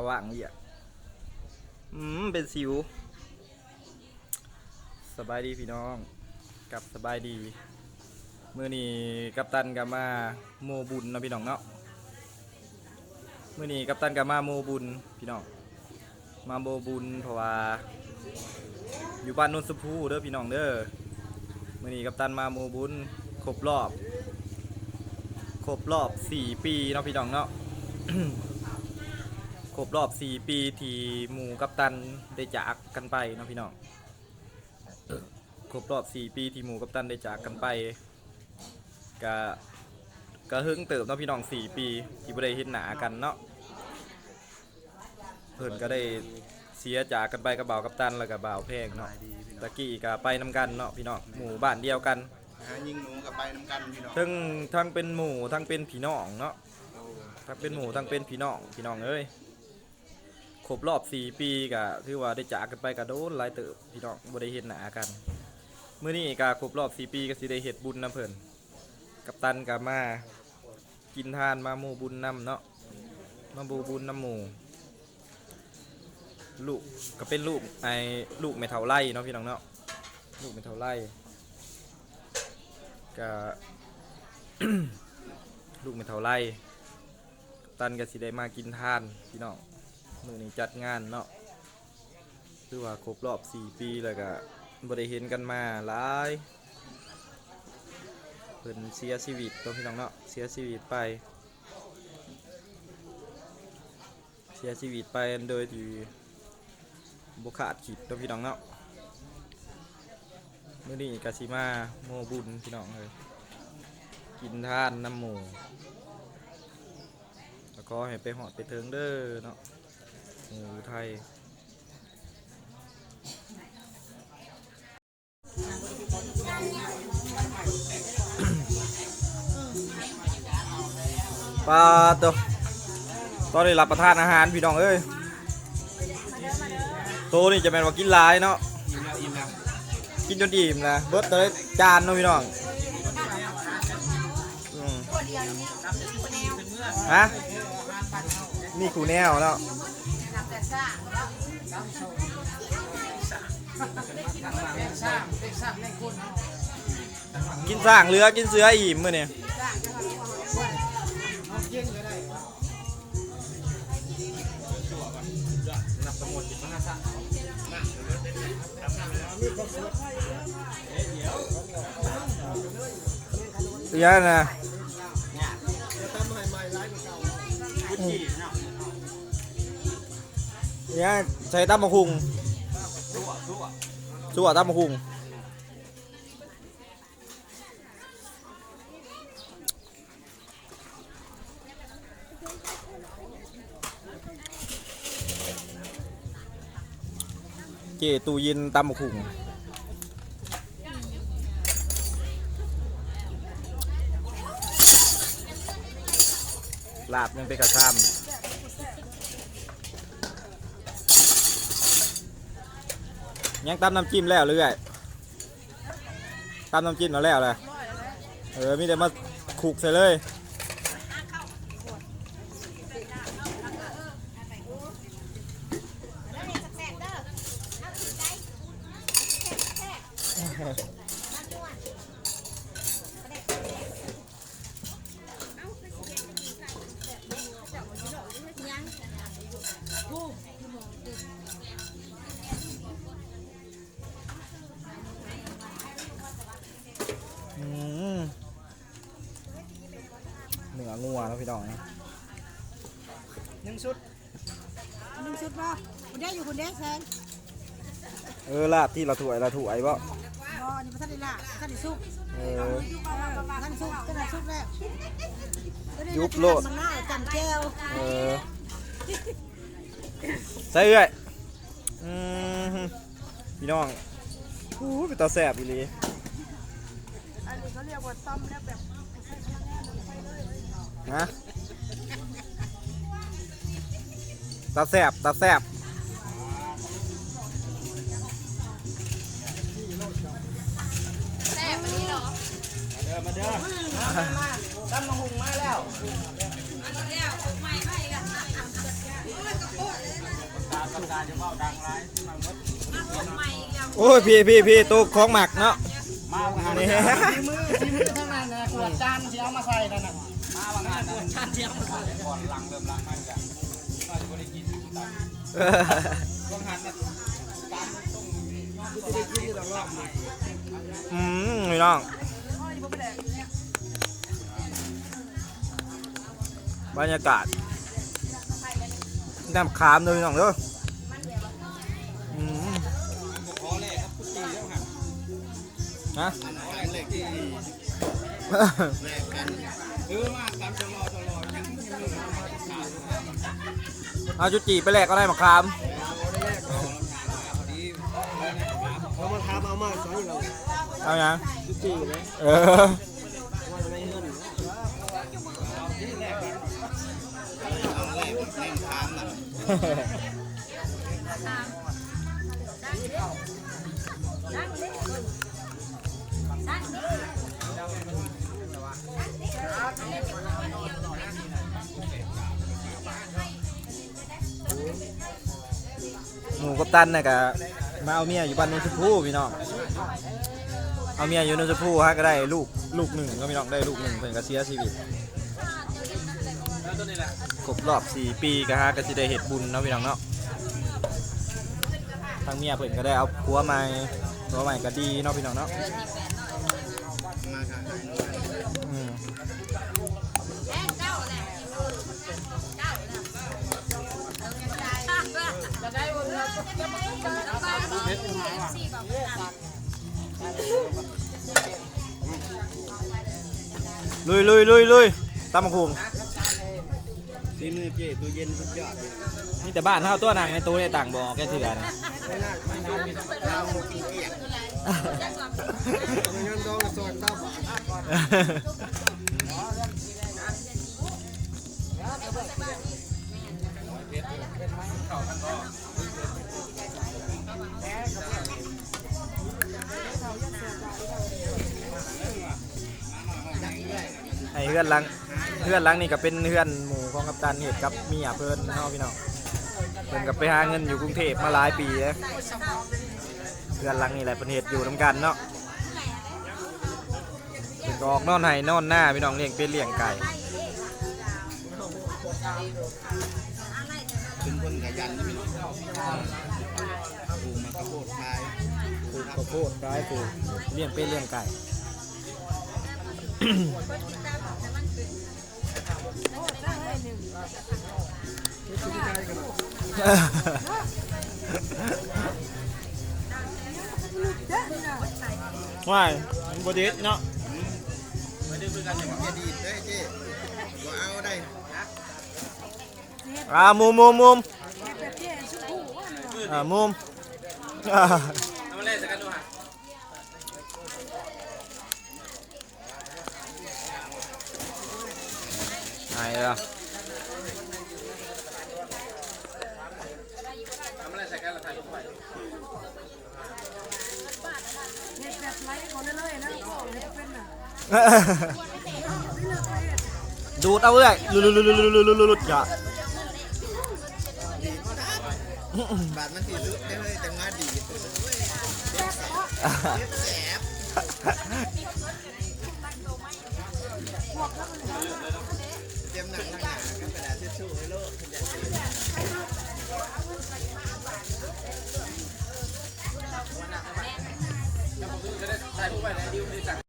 าว่างเวียอืมเป็นสิว สบายดีพี่น้อง กับสบายดีมื้อนี้กัปตันกับมาโมบุญเนาะพี่น้องเนาะมื้อนี้กัปตันกับมาโมบุญพี่น้อง มาโมบุญเพราะว่า อยู่บ้านนนสพูเด้อพี่น้องเด้อมื้อนี้กัปตันมาโมบุญครบรอบ ครบรอบ4ปีเนาะพี่น้องเนาะ รบรอบ 4 ปีที่หมู่กัปตันได้จากกันไปเนาะพี่น้องครบรอบ 4 ปีที่หมู่กัปตันได้จากกันไปก็ก็หึงเติบเนาะพี่น้อง 4 ปีที่บ่ได้เห็นหน้ากันเนาะเพิ่นก็ได้เสียจากกันไปกับบ่าวกัปตันแล้วก็บ่าวแพงเนาะตะกี้ก็ไปนํกันเนาะพี่น้องหมู่บ้านเดียวกันหายิงหนูกับไปน้ำกันพี่น้องทั้งทั้งเป็นหมู่ทั้งเป็นพี่น้องเนาะทั้งเป็นหมู่ทั้งเป็นพี่น้องพี่น้องเอ้ยค รบรอบ4ปีก็ถือว่าได้จากกันไปก็โดนหลายเติบพี่น้องบ่ได้เห็นหน้ากันมื้อนี้ก็ครบรอบ4ปีก็สิได้เฮ็ดบุญนํเพิ่นกัปตันก็มากินทานมาหมู่บุญนํเนาะมาบูบุญนํหมู่ลูกก็เป็นลูกไอ้ลูกแม่เฒ่าไร่เนาะพี่น้องเนาะลูกแม่เฒ่าไร่ก็ลูกไม่เท่าไรตันก็สิได้มากินทานพี่น้อง มือนี้จัดงานเนาะคือว่าครบรอบ 4 ปีแล้วก็บ่ได้เห็นกันมาหลายเพิ่นเสียชีวิตตัวพี่น้องเนาะเสียชีวิตไป เสียชีวิตไปโดยที่บ่ขาดคิดตัวพี่น้องเนาะมื้อนี้ก็สิมาโมบุญพี่น้องเลยกินทานน้ำหมูแล้วก็ให้ไปหอดไปเทิงเด้อเนาะ หมูไทย ปลาตัวตอนนี้รับประทานอาหารพี่น้องเอ้ยโตนี่จะเป็นว่ากินหลายเนาะอิ่มแล้วอิ่มแล้วกินจนอิ่มนะ เบิดเลยจานเนาะพี่น้องฮะนี่คูแนวแล้ว กินสร้างเรือกินเสืออิ่มมื้อนี่เสือนะ เนี่ยใช้ตั้มมะคุงชั่วตั้มมะคุงเจตูยินตั้มมะคุงลาบยังเป็นกระซ้ำ ยังตำน้ำจิ้มแล้วเรื่อยตำน้ำจิ้มแล้วแล้วเลยเออมีแต่มาขูกใส่เลย งัวแล้วพี่น้องนะหนึ่งชุดหนึ่งชุดป่ะคุณได้อยู่คุณได้แซงเออลาบที่เราถวยเราถวยบ่บอนี่พระท่านได้ละท่านได้ซุกเออท่านซุกท่านได้ซุกแล้วยุบโลดมันน่าจันแก้วเออใส่เอ้อยอืมพี่น้องอู้ยเป็นตาแสบอีหลีอันนี้เขาเรียกว่าต้มแล้วแบบ นะตาแสบตาแสบเดินมาเด้อตั้มมาหุงมาแล้วจะเบาดังไรที่มาเมื่อโอ้ยพี่พี่พี่ตัวของหมักเนาะมาบางงา นี่มือที่มือทั้งนั้นนะขวดจานที่เอามาใส่นั่นน่ะมาบางงานขวดจานที่เอามาใส่ก่อนลังเริ่มลังมันกันก็จะไม่ได้กินตังบางงานนะตามต้องจะได้กินอดใหม่อืมพี่น้องบรรยากาศน้ำขามเลยน้องเด้อาวเอาจุจีไปแลกก็ได้มะขามเอามาทำเอามาสอนเราเอาอย่างจุจีเลยเออว่าจะไม่เงินเอาแรกแม่งค้างน่ะ หมูกับตันน่ะกะมาเอาเมียอยู่บ้านโนนชมพูพี่น้องเอาเมียอยู่โนนชมพูฮะก็ได้ลูกลูกหนึ่งก็พี่น้องได้ลูกหนึ่งเพิ่นก็เสียชีวิตครบรอบ4ปีก็ฮะก็สิได้เฮ็ดบุญเนาะพี่น้องเนาะทางเมียเพิ่นก็ได้เอาผัวใหม่ผัวใหม่ก็ดีเนาะพี่น้องเนาะ ลุยลุยลุยลุยตามมาคุงซีมือเจตัวเย็นสุดยอดเลยนี่แต่บ้านเท่าตัวนางในตู้ในต่างบ่อแกเถื่อนไม่น่าไม่น่ามีเราหมดเกลียดเงินดองสดเต้าบาท ไอ้เพื่อนหลังเพื่อนหลังนี่ก็เป็นเพื่อนหมู่ของกัปตันเหตุกับเมียเพิ่นเนาะพี่น้องเพิ่นกับไปหาเงินอยู่กรุงเทพมาหลายปีแล้วเพื่อนหลังนี่แหละเป็นเหตุอยู่นํกันเนาะ เพิ่นก็ออกนอนไห้นอนหน้าพี่น้องเลี้ยงเป็ดเลี้ยงไก่เป็นคนขยันนะพี่น้องปลูกมากระโดดขายปลูกข้าวโพดร้ายปลูกเลี้ยงเป็ดเลี้ยงไก่ว้ายมั อกัามุมมุมมุมอ่ามุมอ่าอาเนสักกันดูฮะไหนล่ะเอเล่นสัลยรูเนี่ยะเป็น ดูดเอาเลยลุลุลุลุลุลุลุลุลุจ้ะบาทมันสีลึกได้เลยแต่งานดีแสบเตรียมหนังทางหนากับกระดาษทิชชู่ให้โลกขยันดี